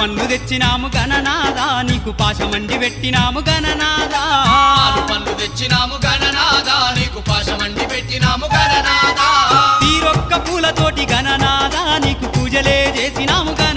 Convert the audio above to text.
పండ్లు తెచ్చినాము గణనాదా నీకు పాశమండి పెట్టినాము గణనాదా పళ్ళు తెచ్చినాము గణనాదా నీకు పాశమండి పెట్టినాము గణనాదా తీరొక్క పూలతోటి గణనాదా నీకు పూజలే చేసినాము గణ